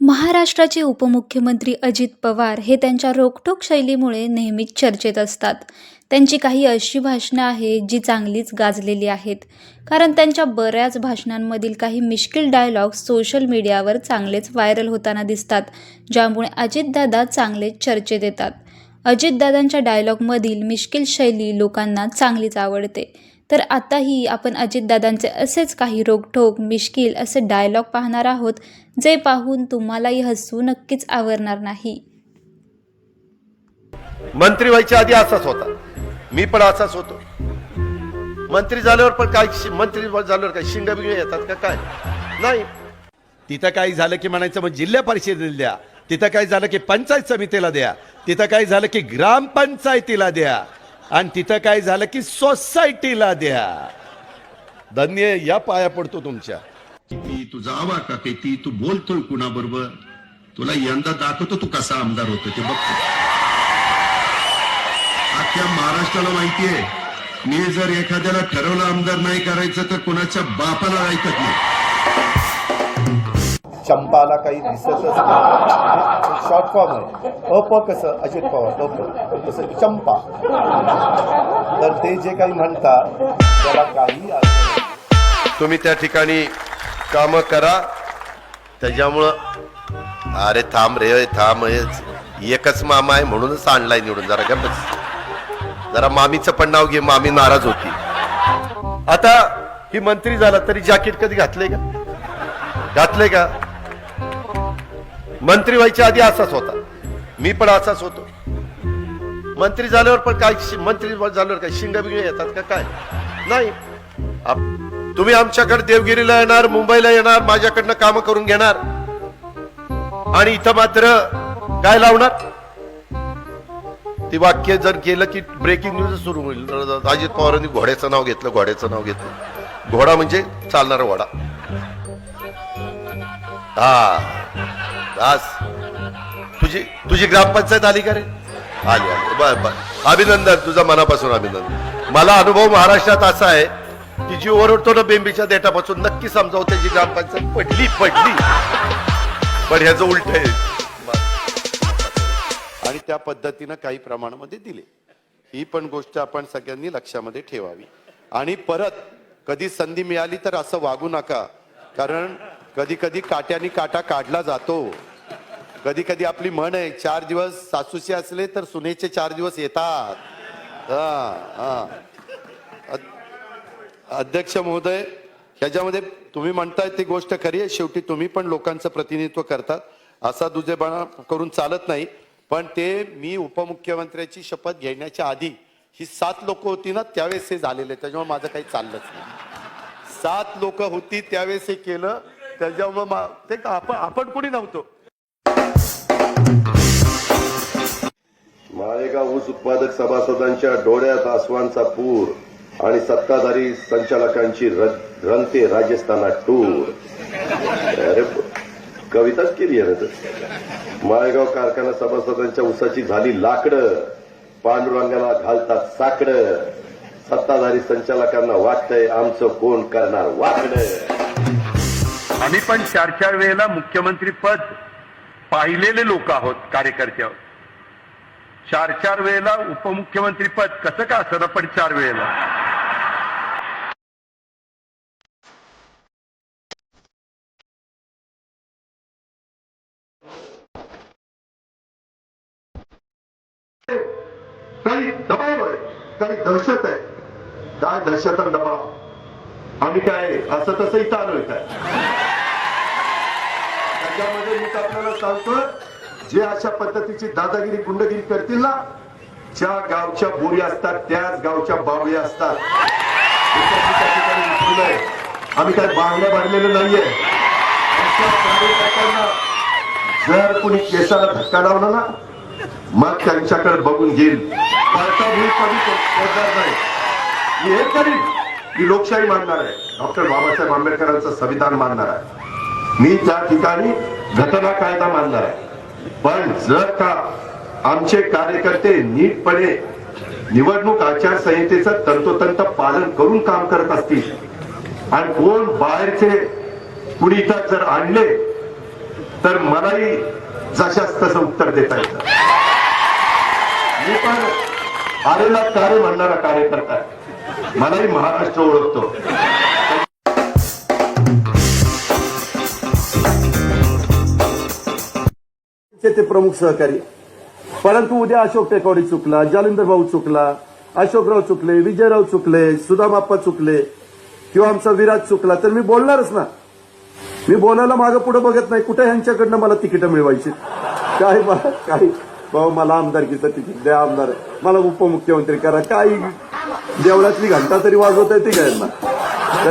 महाराष्ट्राचे उपमुख्यमंत्री अजित पवार हे त्यांच्या रोखटोक शैलीमुळे नेहमीच चर्चेत असतात. त्यांची काही अशी भाषणं आहेत जी चांगलीच गाजलेली आहेत. कारण त्यांच्या बऱ्याच भाषणांमधील काही मिश्किल डायलॉग सोशल मीडियावर चांगलेच व्हायरल होताना दिसतात ज्यामुळे अजितदादा चांगलेच चर्चेत येतात अजितदादांच्या डायलॉगमधील मिश्किल शैली लोकांना चांगलीच आवडते. तर आताही आपण अजितदादांचे असेच काही रोखोक मिश्किल असे डायलॉग पाहणार आहोत जे पाहून तुम्हालाही हसू नक्कीच आवरणार नाही. मंत्री व्हायच्या आधी असाच होता. मी पण असाच होतो. मंत्री झाल्यावर पण काय मंत्री झाल्यावर काय शिंग येतात का काय? नाही. तिथं काही झालं की म्हणायचं मग जिल्हा परिषदेला द्या. तिथं काही झालं की पंचायत समितीला द्या. तिथं काही झालं की ग्रामपंचायतीला द्या. आणि तिथं काय झालं की सोसायटीला द्या. धन्य या पाया पडतो तुमच्या. ती तुझा आवा का ती तू बोलतोय कुणाबरोबर? तुला यंदा दाखवतो तू कसा आमदार होतो ते बघतो अख्ख्या महाराष्ट्राला माहितीये मी जर एखाद्याला ठरवलं आमदार नाही करायचं तर कुणाच्या बापाला ऐकत नाही. चंपाला काही दिसतच नाही. शॉर्ट फॉर्म आहे. अप कसं? अजित पवार. अप तसं चंपा. तर ते जे काही म्हणतात त्याला काही तुम्ही त्या ठिकाणी काम करा. त्याच्यामुळं अरे थांब रे थांब एकच मामा आहे म्हणूनच आणलाय निवडून. जरा गप्प जरा मामीचं पण नाव घे मामी नाराज होती. आता ही मंत्री झाला तरी जॅकेट कधी घातले का? घातले का? मंत्री व्हायच्या आधी असाच होता. मी पण असाच होतो. मंत्री झाल्यावर पण काय मंत्री झाल्यावर काय शिंग बिंग येतात का काय? नाही. तुम्ही आमच्याकडे देवगिरीला येणार मुंबईला येणार माझ्याकडनं काम करून घेणार. आणि इथं मात्र काय लावणार? ती वाक्य जर केलं की ब्रेकिंग न्यूज सुरू होईल. अजित पवारांनी घोड्याचं नाव घेतलं घोड्याचं नाव घेतलं. घोडा म्हणजे चालणारा घोडा हा. दास तुझी तुझी ग्रामपंचायत आली का रे? आली आली. बर बर. अभिनंदन तुझा मनापासून अभिनंदन. मला अनुभव महाराष्ट्रात असा आहे की जी ओरडतो ना बेंबीच्या देठापासून नक्की समजावं त्याची ग्रामपंचायत. पडली पडली. पण ह्याचं उलट आहे. आणि त्या पद्धतीनं काही प्रमाणामध्ये दिले. ही पण गोष्ट आपण सगळ्यांनी लक्षामध्ये ठेवावी. आणि परत कधी संधी मिळाली तर असं वागू नका. कारण कधी कधी काट्याने काटा काढला जातो. कधी कधी आपली म्हण आहे चार दिवस सासूचे असले तर सुनेचे चार दिवस येतात. अध्यक्ष महोदय ह्याच्यामध्ये तुम्ही म्हणताय ती गोष्ट खरी आहे. शेवटी तुम्ही पण लोकांचं प्रतिनिधित्व करतात. असा दुजेबणा करून चालत नाही. पण ते मी उपमुख्यमंत्र्याची शपथ घेण्याच्या आधी ही सात लोक होती ना त्यावेळेस हे झालेले त्याच्यामुळे माझं काही चाललंच नाही. सात लोक होती त्यावेळेस हे केलं. त्याच्यामुळे मा- ते आपण आपण कोणी नव्हतो. माळेगाव ऊस उत्पादक सभासदांच्या डोळ्यात आसवांचा पूर आणि सत्ताधारी संचालकांची रंगते राजस्थानात टूर. अरे कविताच केली आहे ना माळेगाव कारखाना सभासदांच्या ऊसाची झाली लाकडं. पांडुरंगाला घालतात साकडं. सत्ताधारी संचालकांना वाटतंय आमचं कोण करणार वाकडं. आम्ही पण चार चार वेळेला मुख्यमंत्री पद पाहिलेले लोक आहोत कार्यकर्ते आहोत. चार चार वेळेला उपमुख्यमंत्री पद कसं का असं पण चार वेळेला? काही दबाव आहे काही दहशत आहे. काय दहशत आणि दबाव? आम्ही काय असं तसं इथं आलोय काय? त्याच्यामध्ये मी आपल्याला सांगतोय जे अशा पद्धतीची दादागिरी गुंडगिरी करतील ना ज्या गावच्या बोरी असतात त्याच गावच्या बावळी असतात. त्या ठिकाणी आम्ही काय बांगड्या भरलेलं नाहीये. जर कुणी केसाला धक्का लावला ना मग त्यांच्याकडे बघून घेईल. पळताभूल कधी करणार नाही. मी हे करीन. की लोकशाही मानणार आहे. डॉक्टर बाबासाहेब आंबेडकरांचं संविधान मानणार आहे. मी त्या ठिकाणी घटना कायदा मानणार आहे. पण जर का आमचे कार्यकर्ते नीटपणे निवडणूक आचारसंहितेचं तंतोतंत पालन करून काम करत असतील आणि कोण बाहेरचे कुणी इथं जर आणले तर मलाही जशाच तसं उत्तर देता येत. मी पण आलेला कार्य म्हणणारा कार्यकर्ता मलाही महाराष्ट्र ओळखतो. ते प्रमुख सहकारी. परंतु उद्या अशोक टेकवाडी चुकला जालिंदर भाऊ चुकला अशोकराव चुकले विजयराव चुकले सुदामाप्पा चुकले किंवा आमचा विराज चुकला तर मी बोलणारच ना. मी बोलायला मागं पुढे बघत नाही कुठे ह्यांच्याकडनं मला तिकीटं मिळवायची? काय मला काही. भाऊ मला आमदारकीचं तिकीट द्या आमदार. मला उपमुख्यमंत्री करा काही. देवळातली घंटा तरी वाजवता येते का यांना?